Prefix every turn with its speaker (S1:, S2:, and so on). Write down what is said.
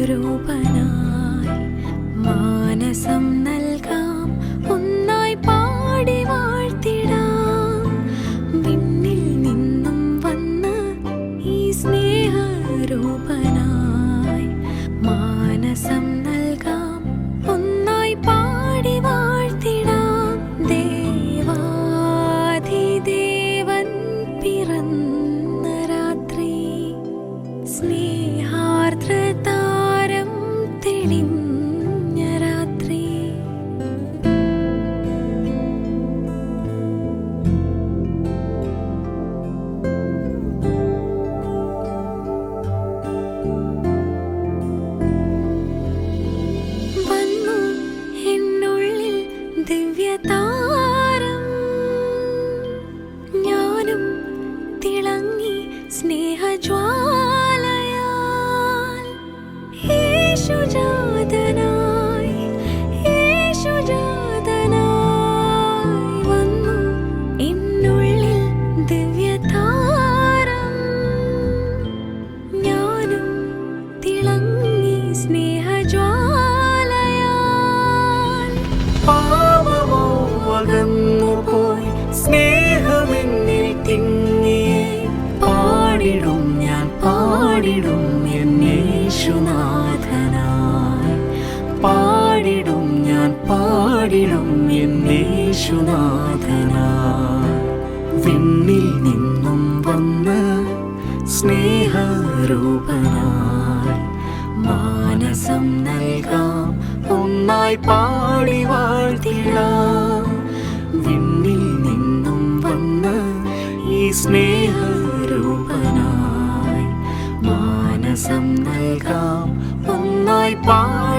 S1: സ്വരൂപനായി മാനസം നൽകാം. ഒന്നായി പാടി വാഴ്ത്തിടാം. വിണ്ണിൽ നിന്നും വന്ന് ഈ സ്നേഹരൂപനായി ജ്വാലയാൽ യേശുജാതനായി യേശുജാതനായി വന്നു എന്നുള്ളിൽ ദിവ്യതാരം ഞാനും തിളങ്ങി സ്നേഹജ്വാലയാൽ പാടിടും എൻ യേശുനാഥനായി. പാടിടും ഞാൻ പാടിടും വിണ്ണിൽ നിന്നും വന്ന് സ്നേഹരൂപനായി. മാനസം നൽകാം ഒന്നായി പാടി വാഴ്ത്തിടാം. വിണ്ണിൽ നിന്നും വന്ന് ഈ സ്നേഹരൂപനായി മാനസം നൽകാം ഒന്നായി പാടി